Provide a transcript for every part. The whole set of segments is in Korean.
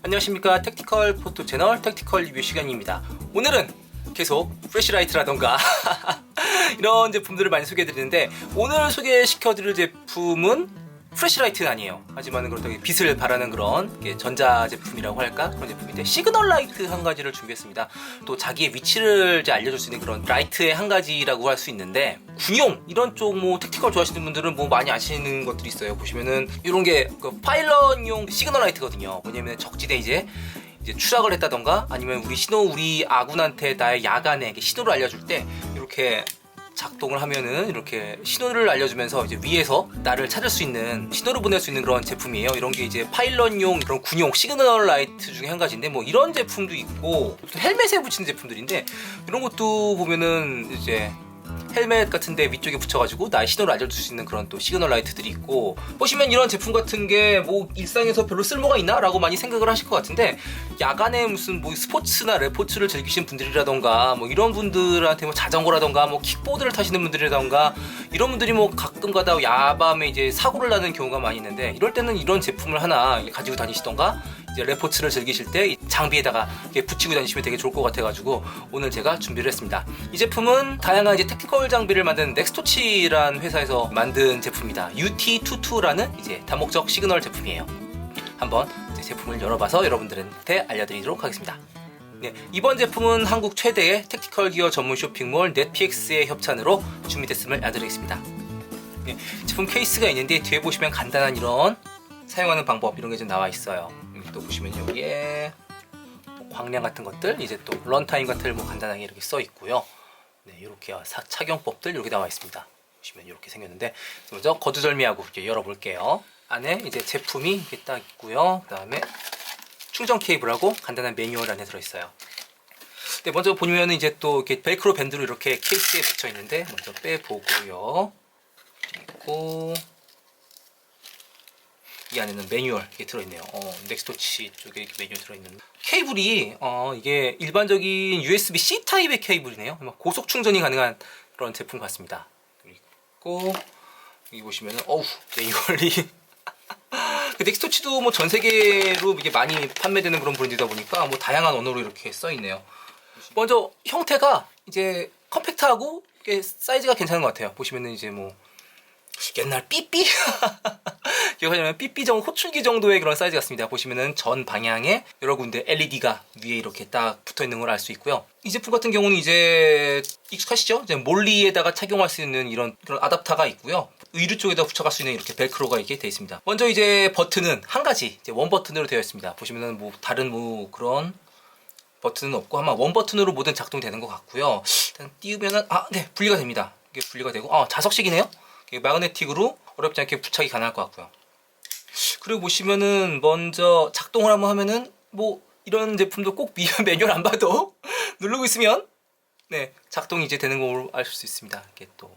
안녕하십니까. 택티컬 포토 채널 택티컬 리뷰 시간입니다. 오늘은 계속 프레시라이트라던가 이런 제품들을 많이 소개해 드리는데 오늘 소개시켜 드릴 제품은 프레시라이트는 아니에요. 하지만 그렇다고 빛을 발하는 그런 이렇게 전자 제품이라고 할까? 그런 제품인데 시그널 라이트 한 가지를 준비했습니다. 또 자기의 위치를 이제 알려줄 수 있는 그런 라이트의 한 가지라고 할 수 있는데 군용 이런 쪽 뭐 택티컬 좋아하시는 분들은 뭐 많이 아시는 것들이 있어요. 보시면은 이런 게 그 파일럿용 시그널 라이트거든요. 뭐냐면 적지대 이제 이제 추락을 했다던가 아니면 우리 신호 우리 아군한테 나의 야간에 신호를 알려줄 때 이렇게 작동을 하면은 이렇게 신호를 알려주면서 이제 위에서 나를 찾을 수 있는 신호를 보낼 수 있는 그런 제품이에요. 이런 게 이제 파일럿용 그런 군용 시그널 라이트 중에 한 가지인데 뭐 이런 제품도 있고 또 헬멧에 붙이는 제품들인데 이런 것도 보면은 이제 헬멧 같은데 위쪽에 붙여가지고 나의 신호를 알려줄 수 있는 그런 또 시그널 라이트들이 있고 보시면 이런 제품 같은 게 뭐 일상에서 별로 쓸모가 있나라고 많이 생각을 하실 것 같은데 야간에 무슨 뭐 스포츠나 레포츠를 즐기시는 분들이라던가 뭐 이런 분들한테 뭐 자전거라던가 뭐 킥보드를 타시는 분들이라던가 이런 분들이 뭐 가끔가다 야밤에 이제 사고를 나는 경우가 많이 있는데 이럴 때는 이런 제품을 하나 가지고 다니시던가 레포츠를 즐기실 때이 장비에다가 붙이고 다니시면 되게 좋을 것 같아가지고 오늘 제가 준비를 했습니다. 이 제품은 다양한 이제 테크니컬 장비를 만드는 넥스토치라는 회사에서 만든 제품입니다. UT22라는 이제 다목적 시그널 제품이에요. 한번 제품을 열어봐서 여러분들한테 알려드리도록 하겠습니다. 네, 이번 제품은 한국 최대의 택티컬 기어 전문 쇼핑몰 넷피엑스의 협찬으로 준비됐음을 알려드리겠습니다. 네, 제품 케이스가 있는데 뒤에 보시면 간단한 이런 사용하는 방법 이런 게 좀 나와 있어요. 또 보시면 여기에 뭐 광량 같은 것들 이제 또 런타임 같은 뭐 간단하게 이렇게 써 있고요. 네, 이렇게 사- 착용법들 이렇게 나와 있습니다. 보시면 이렇게 생겼는데 먼저 거두절미하고 열어볼게요. 안에 이제 제품이 이렇게 딱 있고요. 그다음에 충전 케이블하고 간단한 매뉴얼 안에 들어있어요. 네, 먼저 보면 이제 또 이렇게 벨크로 밴드로 이렇게 케이스에 붙여 있는데 먼저 빼보고요. 그리고 이 안에는 매뉴얼 이게 들어있네요. 어, 넥스토치 쪽에 매뉴얼 들어있는 케이블이 어, 이게 일반적인 USB C 타입의 케이블이네요. 고속 충전이 가능한 그런 제품 같습니다. 그리고 여기 보시면은 어우 매뉴얼이 그 넥스토치도 뭐 전 세계로 이게 많이 판매되는 그런 브랜드다 보니까 뭐 다양한 언어로 이렇게 써 있네요. 먼저 형태가 이제 컴팩트하고 사이즈가 괜찮은 것 같아요. 보시면은 이제 뭐 옛날 삐삐 기억하시면 삐삐 정도 호출기 정도의 그런 사이즈 같습니다. 보시면은 전 방향에 여러 군데 LED가 위에 이렇게 딱 붙어 있는 걸 알 수 있고요. 이 제품 같은 경우는 이제 익숙하시죠? 이제 몰리에다가 착용할 수 있는 이런 그런 아답터가 있고요. 의류 쪽에다 붙여갈 수 있는 이렇게 벨크로가 이렇게 되어 있습니다. 먼저 이제 버튼은 한 가지 이제 원 버튼으로 되어 있습니다. 보시면은 뭐 다른 뭐 그런 버튼은 없고 아마 원 버튼으로 모든 작동되는 것 같고요. 일단 띄우면은 아네 분리가 됩니다. 이게 분리가 되고 아 자석식이네요. 마그네틱으로 어렵지 않게 부착이 가능할 것 같고요. 그리고 보시면은 먼저 작동을 한번 하면은 뭐 이런 제품도 꼭 미- 매뉴얼 안 봐도 누르고 있으면 네 작동이 이제 되는 걸알수 있습니다. 이게 또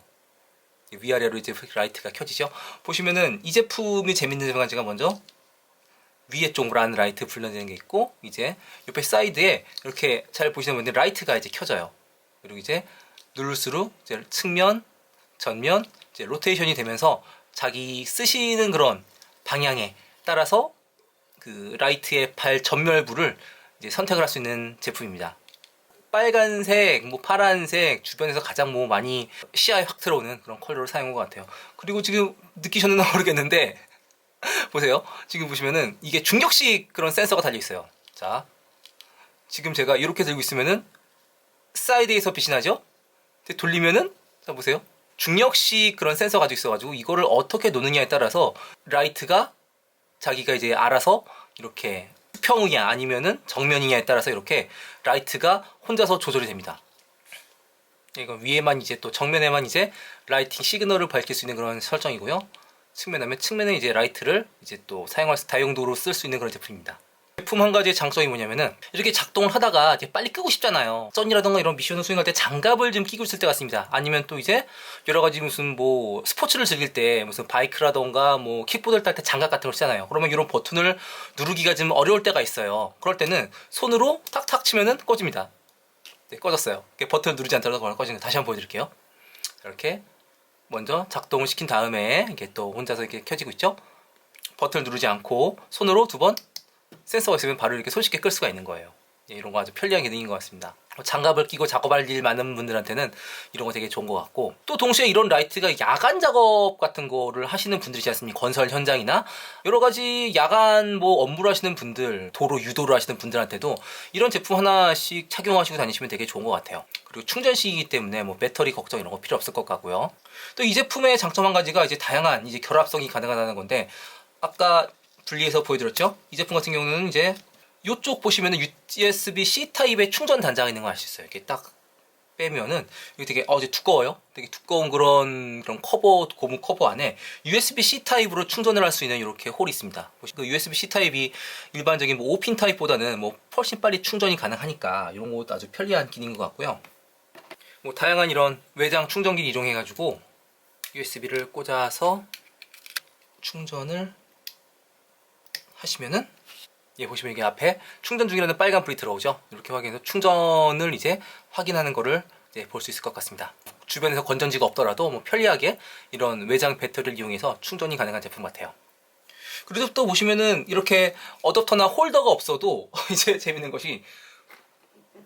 위아래로 이제 라이트가 켜지죠. 보시면은 이 제품이 재밌는 점 가지가 먼저 위에 쪽으로 안 라이트 불러지는 게 있고 이제 옆에 사이드에 이렇게 잘 보시는 분들 라이트가 이제 켜져요. 그리고 이제 누를수록 이제 측면, 전면, 이제 로테이션이 되면서 자기 쓰시는 그런 방향에 따라서 그 라이트의 발 전멸부를 이제 선택을 할 수 있는 제품입니다. 빨간색, 뭐 파란색 주변에서 가장 뭐 많이 시야에 확 들어오는 그런 컬러를 사용한 것 같아요. 그리고 지금 느끼셨는지 모르겠는데 보세요. 지금 보시면은 이게 중력식 그런 센서가 달려 있어요. 자, 지금 제가 이렇게 들고 있으면은 사이드에서 빛이 나죠? 돌리면은 자 보세요. 중력식 그런 센서 가지고 있어가지고 이거를 어떻게 놓느냐에 따라서 라이트가 자기가 이제 알아서 이렇게 수평이냐 아니면은 정면이냐에 따라서 이렇게 라이트가 혼자서 조절이 됩니다. 이건 위에만 이제 또 정면에만 이제 라이팅 시그널을 밝힐 수 있는 그런 설정이고요. 측면 하면 측면에 이제 라이트를 이제 또 사용할 수 다용도로 쓸 수 있는 그런 제품입니다. 제품 한 가지의 장점이 뭐냐면은 이렇게 작동을 하다가 이제 빨리 끄고 싶잖아요. 썬이라던가 이런 미션을 수행할 때 장갑을 좀 끼고 있을 때 같습니다. 아니면 또 이제 여러 가지 무슨 뭐 스포츠를 즐길 때 무슨 바이크라던가 뭐 킥보드를 탈 때 장갑 같은 걸 쓰잖아요. 그러면 이런 버튼을 누르기가 좀 어려울 때가 있어요. 그럴 때는 손으로 탁탁 치면은 꺼집니다. 네, 꺼졌어요. 버튼을 누르지 않더라도 꺼지는 거 다시 한번 보여드릴게요. 이렇게 먼저 작동을 시킨 다음에 이게 또 혼자서 이렇게 켜지고 있죠. 버튼을 누르지 않고 손으로 두 번 센서가 있으면 바로 이렇게 손쉽게 끌 수가 있는 거예요. 예, 이런 거 아주 편리한 기능인 것 같습니다. 장갑을 끼고 작업할 일 많은 분들한테는 이런 거 되게 좋은 것 같고 또 동시에 이런 라이트가 야간 작업 같은 거를 하시는 분들이지 않습니까? 건설 현장이나 여러 가지 야간 뭐 업무를 하시는 분들, 도로 유도를 하시는 분들한테도 이런 제품 하나씩 착용하시고 다니시면 되게 좋은 것 같아요. 그리고 충전식이기 때문에 뭐 배터리 걱정 이런 거 필요 없을 것 같고요. 또 이 제품의 장점 한 가지가 이제 다양한 이제 결합성이 가능하다는 건데 아까 분리해서 보여드렸죠? 이 제품 같은 경우는 이제 이쪽 보시면은 USB-C 타입의 충전 단자가 있는 거알수 있어요. 이렇게 딱 빼면은 이게 되게 어 이제 두꺼워요. 되게 두꺼운 그런 그런 커버 고무 커버 안에 USB-C 타입으로 충전을 할 수 있는 이렇게 홀이 있습니다. 그 USB-C 타입이 일반적인 뭐 5핀 타입보다는 뭐 훨씬 빨리 충전이 가능하니까 이런 것도 아주 편리한 기능인 것 같고요. 뭐 다양한 이런 외장 충전기를 이용해 가지고 USB를 꽂아서 충전을 하시면은 예, 보시면 이게 앞에 충전 중이라는 빨간 불이 들어오죠. 이렇게 확인해서 충전을 이제 확인하는 거를 볼 수 있을 것 같습니다. 주변에서 건전지가 없더라도 뭐 편리하게 이런 외장 배터리를 이용해서 충전이 가능한 제품 같아요. 그리고 또 보시면은 이렇게 어댑터나 홀더가 없어도 이제 재밌는 것이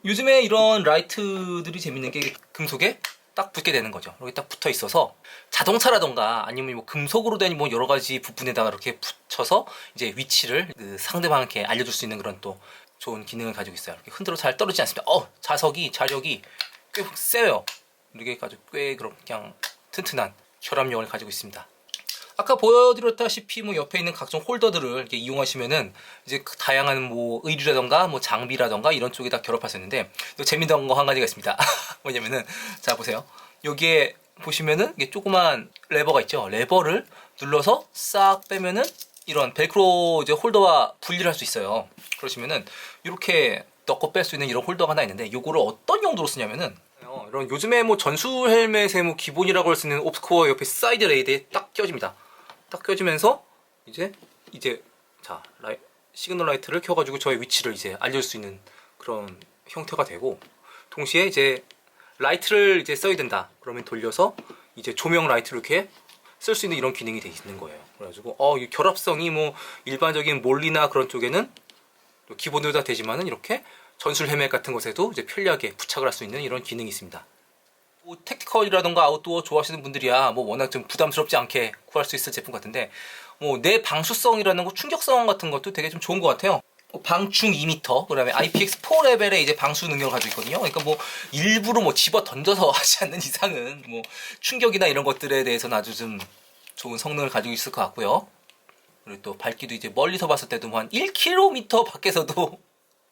요즘에 이런 라이트들이 재밌는 게 금속에 딱 붙게 되는 거죠. 여기 딱 붙어 있어서 자동차라던가 아니면 뭐 금속으로 된 뭐 여러 가지 부분에다가 이렇게 붙여서 이제 위치를 그 상대방한테 알려줄 수 있는 그런 또 좋은 기능을 가지고 있어요. 이렇게 흔들어 잘 떨어지지 않습니다. 어 자석이 자력이 꽤 세요. 이렇게 가지고 꽤 그런 그냥 튼튼한 결합력을 가지고 있습니다. 아까 보여드렸다시피 뭐 옆에 있는 각종 홀더들을 이렇게 이용하시면은 이제 그 다양한 뭐 의류라던가 뭐 장비라던가 이런 쪽에 다 결합할 수 있는데 또 재밌는 거 한 가지가 있습니다. 뭐냐면은 자 보세요. 여기에 보시면은 이게 조그만 레버가 있죠. 레버를 눌러서 싹 빼면은 이런 벨크로 이제 홀더와 분리를 할 수 있어요. 그러시면은 이렇게 넣고 뺄 수 있는 이런 홀더가 하나 있는데 요거를 어떤 용도로 쓰냐면은 어, 이런 요즘에 뭐 전술 헬멧의 뭐 기본이라고 할 수 있는 옵스코어 옆에 사이드 레이드에 딱 껴집니다. 딱 껴지면서 이제 이제 자 라이, 시그널 라이트를 켜가지고 저의 위치를 이제 알릴 수 있는 그런 형태가 되고 동시에 이제 라이트를 이제 써야 된다. 그러면 돌려서 이제 조명 라이트를 이렇게 쓸 수 있는 이런 기능이 돼 있는 거예요. 그래가지고 어, 이 결합성이 뭐 일반적인 몰리나 그런 쪽에는 또 기본으로 다 되지만은 이렇게 전술 헬멧 같은 것에도 이제 편리하게 부착을 할 수 있는 이런 기능이 있습니다. 뭐 택티컬이라던가 아웃도어 좋아하시는 분들이야 뭐 워낙 좀 부담스럽지 않게 구할 수 있을 제품 같은데 뭐 내 방수성이라는 거 충격성 같은 것도 되게 좀 좋은 것 같아요. 뭐 방충 2m 그다음에 IPX4 레벨의 이제 방수 능력을 가지고 있거든요. 그러니까 뭐 일부러 뭐 집어 던져서 하지 않는 이상은 뭐 충격이나 이런 것들에 대해서는 아주 좀 좋은 성능을 가지고 있을 것 같고요. 그리고 또 밝기도 이제 멀리서 봤을 때도 뭐 한 1km 밖에서도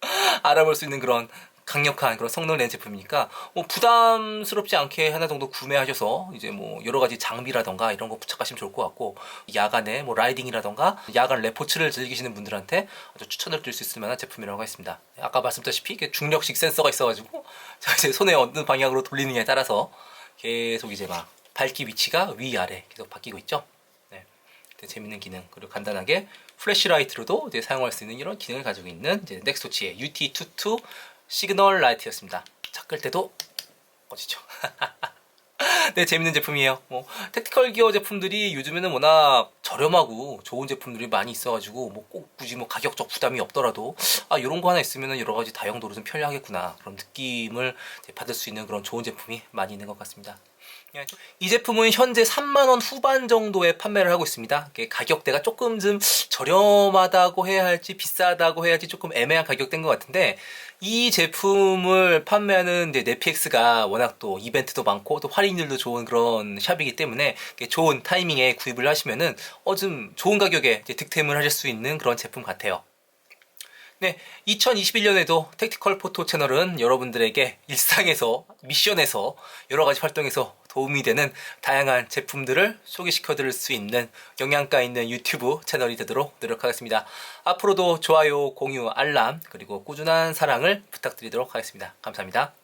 알아볼 수 있는 그런 강력한 그런 성능을 낸 제품이니까 뭐 부담스럽지 않게 하나 정도 구매하셔서 이제 뭐 여러 가지 장비라던가 이런 거 부착하시면 좋을 것 같고 야간에 뭐 라이딩이라던가 야간 레포츠를 즐기시는 분들한테 아주 추천을 드릴 수 있을 만한 제품이라고 하겠습니다. 아까 말씀드렸다시피 중력식 센서가 있어가지고 자 이제 손에 어느 방향으로 돌리느냐에 따라서 계속 이제 막 밝기 위치가 위 아래 계속 바뀌고 있죠. 네. 재밌는 기능 그리고 간단하게 플래시라이트로도 이제 사용할 수 있는 이런 기능을 가지고 있는 이제 넥스토치의 UT22 시그널 라이트였습니다. 자, 끌 때도 꺼지죠. 네, 재밌는 제품이에요. 뭐 택티컬 기어 제품들이 요즘에는 워낙 저렴하고 좋은 제품들이 많이 있어가지고 뭐 꼭 굳이 뭐 가격적 부담이 없더라도 아 이런 거 하나 있으면은 여러 가지 다용도로 좀 편리하겠구나 그런 느낌을 받을 수 있는 그런 좋은 제품이 많이 있는 것 같습니다. 예, 이 제품은 현재 3만원 후반 정도에 판매를 하고 있습니다. 가격대가 조금 좀 저렴하다고 해야 할지 비싸다고 해야 할지 조금 애매한 가격대인 것 같은데 이 제품을 판매하는 넷픽스가 워낙 또 이벤트도 많고 또 할인율도 좋은 그런 샵이기 때문에 좋은 타이밍에 구입을 하시면은 어 좀 좋은 가격에 득템을 하실 수 있는 그런 제품 같아요. 네, 2021년에도 택티컬 포토 채널은 여러분들에게 일상에서 미션에서 여러 가지 활동에서 도움이 되는 다양한 제품들을 소개시켜 드릴 수 있는 영양가 있는 유튜브 채널이 되도록 노력하겠습니다. 앞으로도 좋아요, 공유, 알람, 그리고 꾸준한 사랑을 부탁드리도록 하겠습니다. 감사합니다.